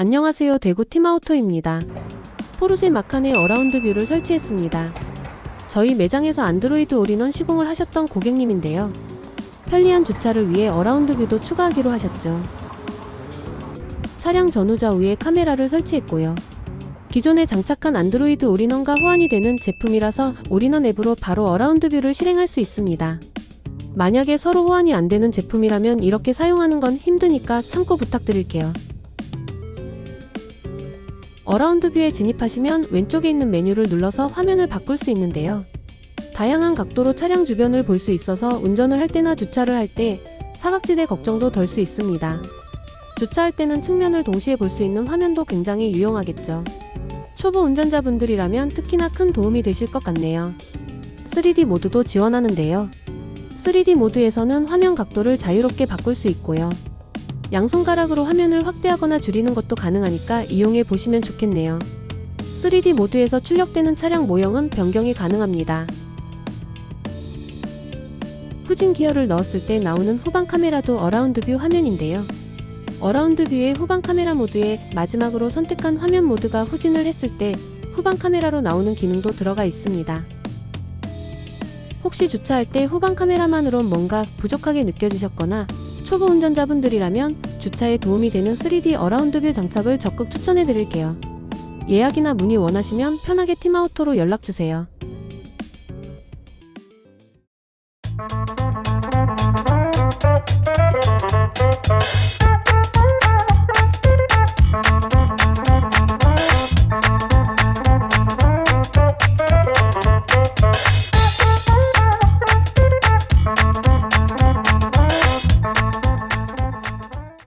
안녕하세요. 대구 팀아우토입니다. 포르쉐 마칸의 어라운드 뷰를 설치했습니다. 저희 매장에서 안드로이드 올인원 시공을 하셨던 고객님인데요. 편리한 주차를 위해 어라운드 뷰도 추가하기로 하셨죠. 차량 전후좌 우에 카메라를 설치했고요. 기존에 장착한 안드로이드 올인원과 호환이 되는 제품이라서 올인원 앱으로 바로 어라운드 뷰를 실행할 수 있습니다. 만약에 서로 호환이 안 되는 제품이라면 이렇게 사용하는 건 힘드니까 참고 부탁드릴게요. 어라운드 뷰에 진입하시면 왼쪽에 있는 메뉴를 눌러서 화면을 바꿀 수 있는데요. 다양한 각도로 차량 주변을 볼 수 있어서 운전을 할 때나 주차를 할 때 사각지대 걱정도 덜 수 있습니다. 주차할 때는 측면을 동시에 볼 수 있는 화면도 굉장히 유용하겠죠. 초보 운전자분들이라면 특히나 큰 도움이 되실 것 같네요. 3D 모드도 지원하는데요. 3D 모드에서는 화면 각도를 자유롭게 바꿀 수 있고요. 양손가락으로 화면을 확대하거나 줄이는 것도 가능하니까 이용해 보시면 좋겠네요. 3D 모드에서 출력되는 차량 모형은 변경이 가능합니다. 후진 기어를 넣었을 때 나오는 후방 카메라도 어라운드 뷰 화면인데요. 어라운드 뷰의 후방 카메라 모드에 마지막으로 선택한 화면 모드가 후진을 했을 때 후방 카메라로 나오는 기능도 들어가 있습니다. 혹시 주차할 때 후방 카메라만으론 뭔가 부족하게 느껴지셨거나 초보 운전자분들이라면 주차에 도움이 되는 3D 어라운드 뷰 장착을 적극 추천해 드릴게요. 예약이나 문의 원하시면 편하게 팀아우토로 연락 주세요.